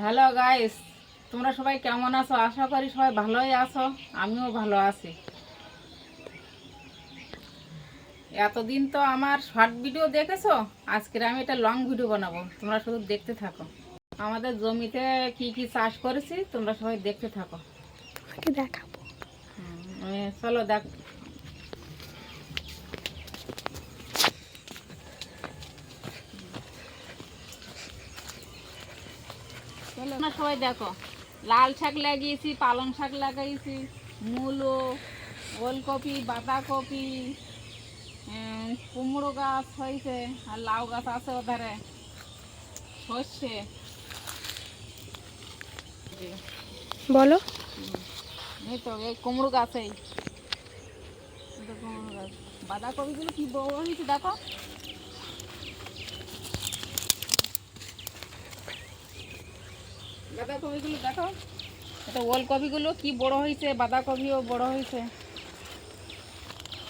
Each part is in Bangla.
হ্যালো গাইস তোমরা সবাই কেমন আছো? আশা করি সবাই ভালোই আছো আমিও ভালো আছি। এতদিন তো আমার শর্ট ভিডিও দেখেছ? আজকের আমি এটা লং ভিডিও বানাবো তোমরা শুধু দেখতে থাকো। আমাদের জমিতে কি কি চাষ করেছি তোমরা সবাই দেখতে থাকো। দেখাবো। চলো দেখ না সবাই দেখো। লাল শাক লাগিয়েছি পালং শাক লাগাইছি মূলো ওলকপি বাঁধাকপি কুমড়ো গাছ হয়েছে আর লাউ গাছ আছে ওধারে। সর্ষে। বলো। এই তো এই কুমড়ো গাছেই। এই কুমড়ো গাছ। বাঁধাকপিগুলো কি বড় হয়েছে দেখো। বাঁধাকপিগুলো দেখো। এটা ওলকপিগুলো কি বড় হয়েছে বাঁধাকপিও বড় হয়েছে।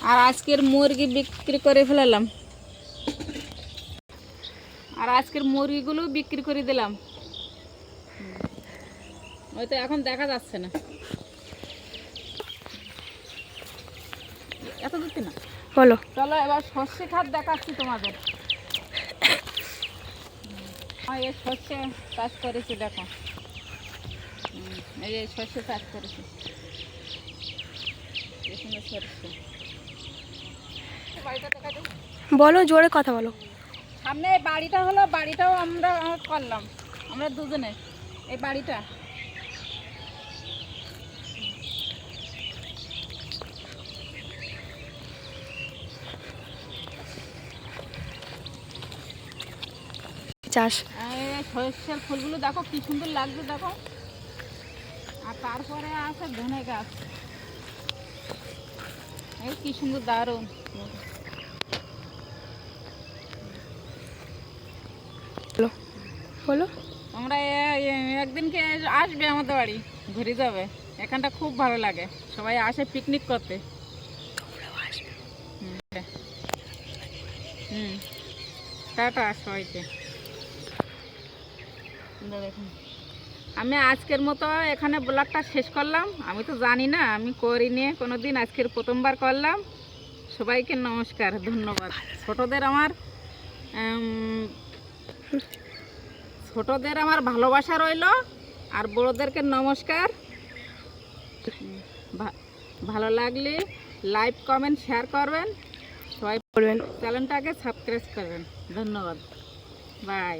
আর আজকের মুরগি বিক্রি করে ফেলালাম। আর আজকের মুরগিগুলো বিক্রি করে দিলাম। হুম। ওই তো এখন দেখা যাচ্ছে না। এত দূর না? বলো। চলো এবার সর্ষে খাত দেখাচ্ছি তোমাদের। এই সর্ষে চাষ করেছি দেখো। এই যে সর্ষে চাষ করেছি? বলো জোরে কথা বলো। সামনে বাড়িটা হলো বাড়িটাও আমরা করলাম। আমরা দুজনে এই বাড়িটা। চাষ। সর্ষের ফুলগুলো দেখো কি সুন্দর লাগছে দেখো। আর তারপরে আছে ধনে গাছ। এই কি সুন্দর দারুণ। বলো তোমরা একদিনকে আসবে আমাদের বাড়ি ঘুরে যাবে। এখানটা খুব ভালো লাগে। সবাই আসে পিকনিক করতে। হুম। হুম। টাটা সবাইকে। দেখুন। আমি আজকের মতো এখানে ব্লগটা শেষ করলাম। আমি তো জানি না আমি করিনি কোনো দিন আজকের প্রথমবার করলাম। সবাইকে নমস্কার ধন্যবাদ। ছোটদের আমার ছোটদের আমার ভালোবাসা রইল আর বড়োদেরকে নমস্কার। ভালো লাগলে লাইক কমেন্ট শেয়ার করবেন। সবাই বলবেন চ্যানেলটাকে সাবস্ক্রাইব করবেন। ধন্যবাদ। বাই।